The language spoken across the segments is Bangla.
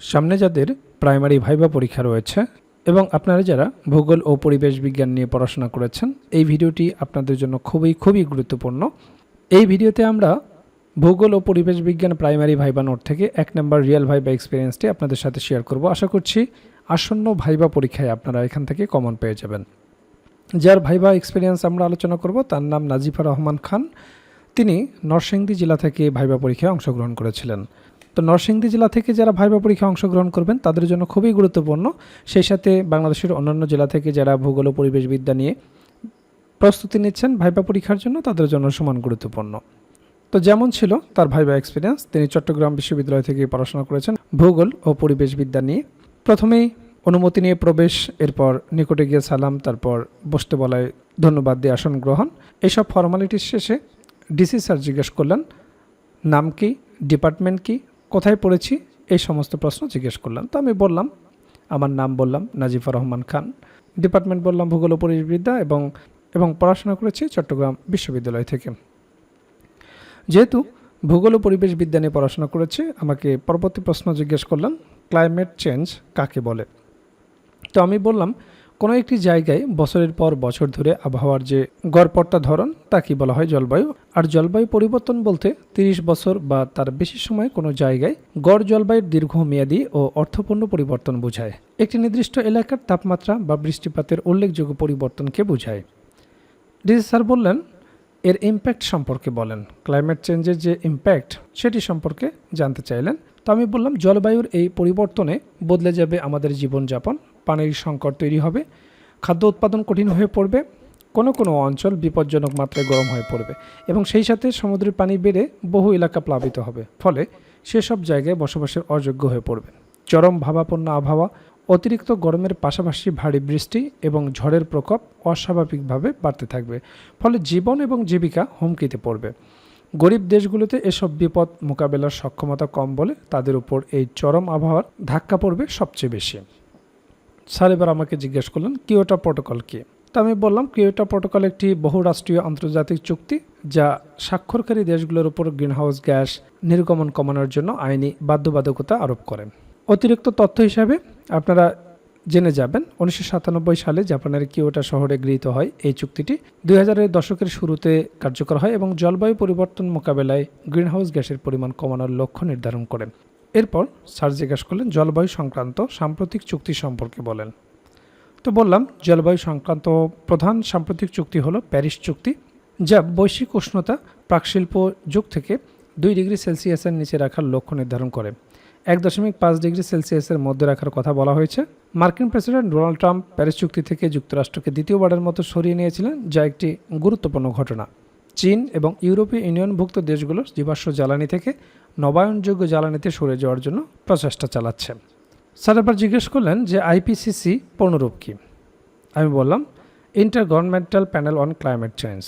সামনে যাদের প্রাইমারি ভাইবা পরীক্ষা রয়েছে এবং আপনারা যারা ভূগোল ও পরিবেশ বিজ্ঞান নিয়ে পড়াশোনা করেছেন, এই ভিডিওটি আপনাদের জন্য খুবই খুবই গুরুত্বপূর্ণ। এই ভিডিওতে আমরা ভূগোল ও পরিবেশ বিজ্ঞান প্রাইমারি ভাইবা নোট থেকে এক নম্বর রিয়েল ভাইবা এক্সপিরিয়েন্সটি আপনাদের সাথে শেয়ার করব। আশা করছি আসন্ন ভাইবা পরীক্ষায় আপনারা এখান থেকে কমন পেয়ে যাবেন। যার ভাইবা এক্সপিরিয়েন্স আমরা আলোচনা করব, তার নাম নাজিফা রহমান খান। তিনি নরসিংদী জেলা থেকে ভাইবা পরীক্ষায় অংশগ্রহণ করেছিলেন। তো নরসিংদী জেলা থেকে যারা ভাইবা পরীক্ষায় অংশগ্রহণ করবেন, তাদের জন্য খুবই গুরুত্বপূর্ণ। সেই সাথে বাংলাদেশের অন্যান্য জেলা থেকে যারা ভূগোল ও পরিবেশবিদ্যা নিয়ে প্রস্তুতি নিচ্ছেন ভাইবা পরীক্ষার জন্য, তাদের জন্য সমান গুরুত্বপূর্ণ। তো যেমন ছিল তার ভাইবা এক্সপিরিয়েন্স তিনি চট্টগ্রাম বিশ্ববিদ্যালয় থেকে পড়াশোনা করেছেন ভূগোল ও পরিবেশবিদ্যা নিয়ে। প্রথমেই অনুমতি নিয়ে প্রবেশ, এরপর নিকটে গিয়ে সালাম, তারপর বসতে বলায় ধন্যবাদ দিয়ে আসন গ্রহণ। এইসব ফর্মালিটির শেষে ডিসি স্যার জিজ্ঞেস করলেন, নাম কি? ডিপার্টমেন্ট কি? কোথায় পড়েছি? এই সমস্ত প্রশ্ন জিজ্ঞেস করলাম। তো আমি বললাম, আমার নাম বললাম নাজিফা রহমান খান। ডিপার্টমেন্ট বললাম ভূগোল ও পরিবেশবিদ্যা এবং এবং পড়াশোনা করেছি চট্টগ্রাম বিশ্ববিদ্যালয় থেকে। যেহেতু ভূগোল ও পরিবেশ বিজ্ঞানে নিয়ে পড়াশোনা করেছে, আমাকে পরবর্তী প্রশ্ন জিজ্ঞেস করলাম ক্লাইমেট চেঞ্জ কাকে বলে? তো আমি বললাম কোনো একটি জায়গায় বছরের পর বছর ধরে আবহাওয়ার যে গড়পড়তা ধরন তাকে বলা হয় জলবায়ু? আর জলবায়ু পরিবর্তন বলতে তিরিশ বছর বা তার বেশি সময় কোনো জায়গায় গড় জলবায়ুর দীর্ঘমেয়াদী ও অর্থপূর্ণ পরিবর্তন বোঝায়। একটি নির্দিষ্ট এলাকার তাপমাত্রা বা বৃষ্টিপাতের উল্লেখযোগ্য পরিবর্তনকে বোঝায়। ডিসি স্যার বললেন, এর ইম্প্যাক্ট সম্পর্কে বলেন। ক্লাইমেট চেঞ্জের যে ইম্প্যাক্ট সেটি সম্পর্কে জানতে চাইলেন। তো আমি বললাম, জলবায়ুর এই পরিবর্তনে বদলে যাবে আমাদের জীবনযাপন। পানির সংকট তৈরি হবে। খাদ্য উৎপাদন কঠিন হয়ে পড়বে। কোনো কোনো অঞ্চল বিপজ্জনক মাত্রায় গরম হয়ে পড়বে এবং সেই সাথে সমুদ্রের পানি বেড়ে বহু এলাকা প্লাবিত হবে। ফলে সেসব জায়গায় বসবাসের অযোগ্য হয়ে পড়বে চরম ভাবাপন্ন আবহাওয়া, অতিরিক্ত গরমের পাশাপাশি ভারী বৃষ্টি এবং ঝড়ের প্রকোপ অস্বাভাবিকভাবে বাড়তে থাকবে। ফলে জীবন এবং জীবিকা হুমকিতে পড়বে। গরিব দেশগুলোতে এসব বিপদ মোকাবেলার সক্ষমতা কম বলে তাদের উপর এই চরম আবহাওয়ার ধাক্কা পড়বে সবচেয়ে বেশি। স্যার এবার আমাকে জিজ্ঞেস করলেন কিওটা প্রোটোকল কি? তা আমি বললাম কিওটা প্রোটোকল একটি বহুরাষ্ট্রীয় আন্তর্জাতিক চুক্তি যা স্বাক্ষরকারী দেশগুলোর উপর গ্রিনহাউস গ্যাস নির্গমন কমানোর জন্য আইনি বাধ্যবাধকতা আরোপ করে। অতিরিক্ত তথ্য হিসাবে আপনারা জেনে যাবেন, উনিশশো সাতানব্বই সালে জাপানের কিওটা শহরে গৃহীত হয় এই চুক্তিটি। দুই হাজারের দশকের শুরুতে কার্যকর হয় এবং জলবায়ু পরিবর্তন মোকাবেলায় গ্রিনহাউস গ্যাসের পরিমাণ কমানোর লক্ষ্য নির্ধারণ করে। এরপর স্যার জিজ্ঞাসা করলেন, জলবায়ু সংক্রান্ত সাম্প্রতিক চুক্তি সম্পর্কে বলেন। তো বললাম, জলবায়ু সংক্রান্ত প্রধান সাম্প্রতিক চুক্তি হলো প্যারিস চুক্তি, যা বৈশ্বিক উষ্ণতা প্রাকশিল্প যুগ থেকে দুই ডিগ্রি সেলসিয়াসের নিচে রাখার লক্ষ্য নির্ধারণ করে। এক দশমিক পাঁচ ডিগ্রি সেলসিয়াসের মধ্যে রাখার কথা বলা হয়েছে। মার্কিন প্রেসিডেন্ট ডোনাল্ড ট্রাম্প প্যারিস চুক্তি থেকে যুক্তরাষ্ট্রকে দ্বিতীয়বারের মতো সরিয়ে নিয়েছিলেন, যা একটি গুরুত্বপূর্ণ ঘটনা। চীন এবং ইউরোপীয় ইউনিয়নভুক্ত দেশগুলো জীবাশ্ম জ্বালানি থেকে নবায়নযোগ্য জ্বালানিতে সরে যাওয়ার জন্য প্রচেষ্টা চালাচ্ছে। স্যার আবার জিজ্ঞেস করলেন যে আইপিসিসি পূর্ণরূপ কী? আমি বললাম intergovernmental panel on climate change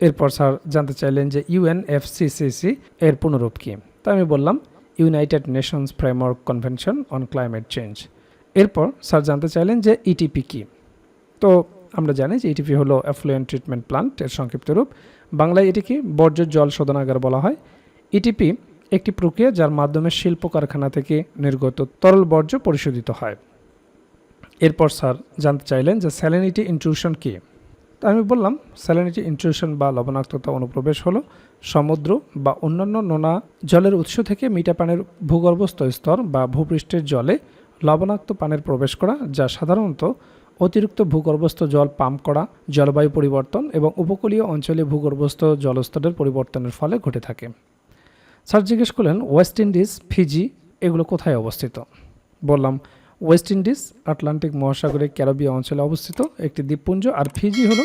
এরপর স্যার জানতে চাইলেন যে ইউএনএফসিসিসি এর পুনরূপ কী? তা আমি বললাম united nations framework convention on climate change এরপর স্যার জানতে চাইলেন যে ইটিপি কী? তো আমরা জানি যে ইটিপি হলো অ্যাফ্লুয়েন্ট ট্রিটমেন্ট প্লান্ট এর সংক্ষিপ্ত রূপ। বাংলায় এটিকে বর্জ্য জল শোধনাগার বলা হয়। ইটিপি একটি প্রক্রিয়া যার মাধ্যমে শিল্প কারখানা থেকে নির্গত তরল বর্জ্য পরিশোধিত হয়। এরপর স্যার জানতে চাইলেন যে স্যালিনিটি ইনট্রুশন কী? তা আমি বললাম স্যালিনিটি ইনট্রুশন বা লবণাক্ততা অনুপ্রবেশ হলো সমুদ্র বা অন্যান্য নোনা জলের উৎস থেকে মিঠা পানির ভূগর্ভস্থ স্তর বা ভূপৃষ্ঠের জলে লবণাক্ত পানির প্রবেশ করা, যা সাধারণত অতিরিক্ত ভূগর্ভস্থ জল পাম্প করা, জলবায়ু পরিবর্তন এবং উপকূলীয় অঞ্চলে ভূগর্ভস্থ জলস্তরের পরিবর্তনের ফলে ঘটে থাকে। স্যার জিজ্ঞেস করলেন ওয়েস্ট ইন্ডিজ ফিজি এগুলো কোথায় অবস্থিত? বললাম ওয়েস্ট ইন্ডিজ আটলান্টিক মহাসাগরের ক্যারাবিয়া অঞ্চলে অবস্থিত, একটি দ্বীপপুঞ্জ, আর ফিজি হলো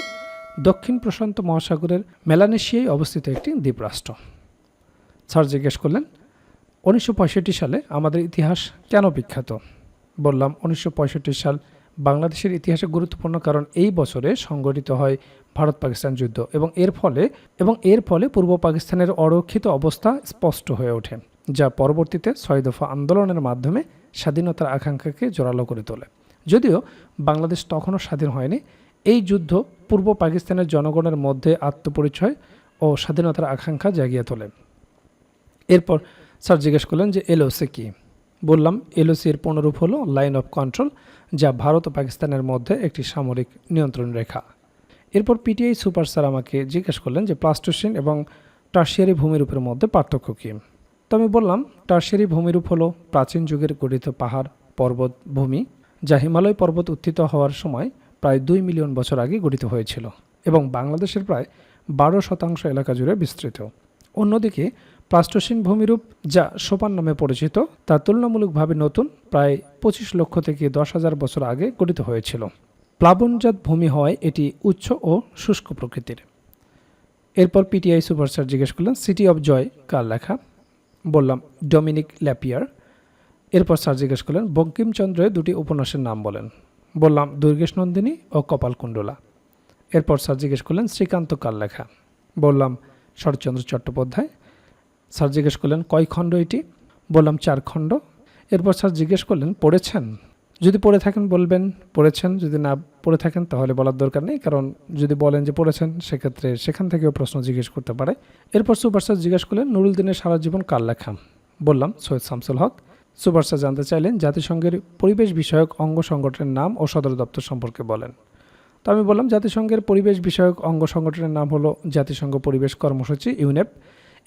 দক্ষিণ প্রশান্ত মহাসাগরের মেলানেশিয়ায় অবস্থিত একটি দ্বীপরাষ্ট্র। স্যার জিজ্ঞেস করলেন, উনিশশো পঁয়ষট্টি সালে আমাদের ইতিহাস কেন বিখ্যাত? বললাম, উনিশশো পঁয়ষট্টি সাল বাংলাদেশের ইতিহাসে গুরুত্বপূর্ণ কারণ এই বছরে সংগঠিত হয় ভারত পাকিস্তান যুদ্ধ এবং এর ফলে, এবং এর ফলে পূর্ব পাকিস্তানের অরক্ষিত অবস্থা স্পষ্ট হয়ে ওঠে, যা পরবর্তীতে ছয় দফা আন্দোলনের মাধ্যমে স্বাধীনতার আকাঙ্ক্ষাকে জোরালো করে তোলে। যদিও বাংলাদেশ তখনও স্বাধীন হয়নি, এই যুদ্ধ পূর্ব পাকিস্তানের জনগণের মধ্যে আত্মপরিচয় ও স্বাধীনতার আকাঙ্ক্ষা জাগিয়ে তোলে। এরপর স্যার জিজ্ঞেস করলেন যে এলওসি কী? বললাম এলওসি এর পূর্ণরূপ হলো লাইন অফ কন্ট্রোল, যা ভারত ও পাকিস্তানের মধ্যে একটি সামরিক নিয়ন্ত্রণ রেখা। এরপর পিটিআই সুপার স্যার আমাকে জিজ্ঞেস করলেন যে প্লাস্টোসিন এবং টার্সিয়ারি ভূমিরূপের মধ্যে পার্থক্য কী? তো আমি বললাম, টার্সিয়ারি ভূমিরূপ হলো প্রাচীন যুগের গঠিত পাহাড়, পর্বত, ভূমি, যা হিমালয় পর্বত উত্থিত হওয়ার সময় প্রায় দুই মিলিয়ন বছর আগে গঠিত হয়েছিল এবং বাংলাদেশের প্রায় বারো শতাংশ এলাকা জুড়ে বিস্তৃত। অন্যদিকে প্লাস্টোসিন ভূমিরূপ যা সোপান নামে পরিচিত, তা তুলনামূলকভাবে নতুন, প্রায় পঁচিশ লক্ষ থেকে দশ হাজার বছর আগে গঠিত হয়েছিল। প্লাবনজাত ভূমি হওয়ায় এটি উচ্চ ও শুষ্ক প্রকৃতির। এরপর পিটিআই সুপার স্যার জিজ্ঞেস করলেন, সিটি অফ জয় কার লেখা? বললাম, ডমিনিক ল্যাপিয়ার। এরপর স্যার জিজ্ঞেস করলেন, বঙ্কিমচন্দ্রের দুটি উপন্যাসের নাম বলেন। বললাম দুর্গেশ নন্দিনী ও কপালকুণ্ডলা। এরপর স্যার জিজ্ঞেস করলেন, শ্রীকান্ত কার লেখা? বললাম, শরৎচন্দ্র চট্টোপাধ্যায়। স্যার জিজ্ঞেস করলেন, কয় খণ্ড এটি? বললাম, চার খণ্ড। এরপর স্যার জিজ্ঞেস করলেন, পড়েছেন? যদি পড়ে থাকেন, বলবেন। পড়েছেন। যদি না পড়ে থাকেন, তাহলে বলার দরকার নেই। কারণ যদি বলেন যে পড়েছেন, সেক্ষেত্রে সেখান থেকেও প্রশ্ন জিজ্ঞেস করতে পারে। এরপর সুপার স্যার জিজ্ঞেস করলেন, নুরুল দিনের সারা জীবন কার লেখা? বললাম, সৈয়দ শামসুল হক। সুপার স্যার জানতে চাইলেন, জাতিসংঘের পরিবেশ বিষয়ক অঙ্গ সংগঠনের নাম ও সদর দপ্তর সম্পর্কে বলেন। তো আমি বললাম, জাতিসংঘের পরিবেশ বিষয়ক অঙ্গ সংগঠনের নাম হলো জাতিসংঘ পরিবেশ কর্মসূচি, ইউনেপ।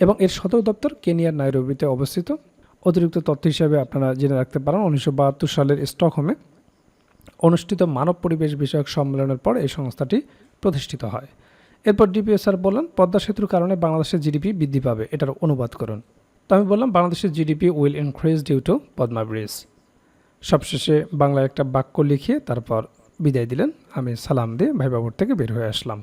এবং এর সদর দপ্তর কেনিয়ার নাইরোবিতে অবস্থিত। অতিরিক্ত তথ্য হিসাবে আপনারা জেনে রাখতে পারেন, উনিশশো বাহাত্তর সালের স্টকহোমে অনুষ্ঠিত মানব পরিবেশ বিষয়ক সম্মেলনের পর এই সংস্থাটি প্রতিষ্ঠিত হয়। এরপর ডিপিও স্যার বললেন, পদ্মা সেতুর কারণে বাংলাদেশের জিডিপি বৃদ্ধি পাবে, এটার অনুবাদ করুন। তো আমি বললাম, বাংলাদেশের GDP will increase due to Padma bridge. সবশেষে বাংলায় একটা বাক্য লিখিয়ে তারপর বিদায় দিলেন। আমি সালাম দিয়ে ভাইবাবুর থেকে বের হয়ে আসলাম।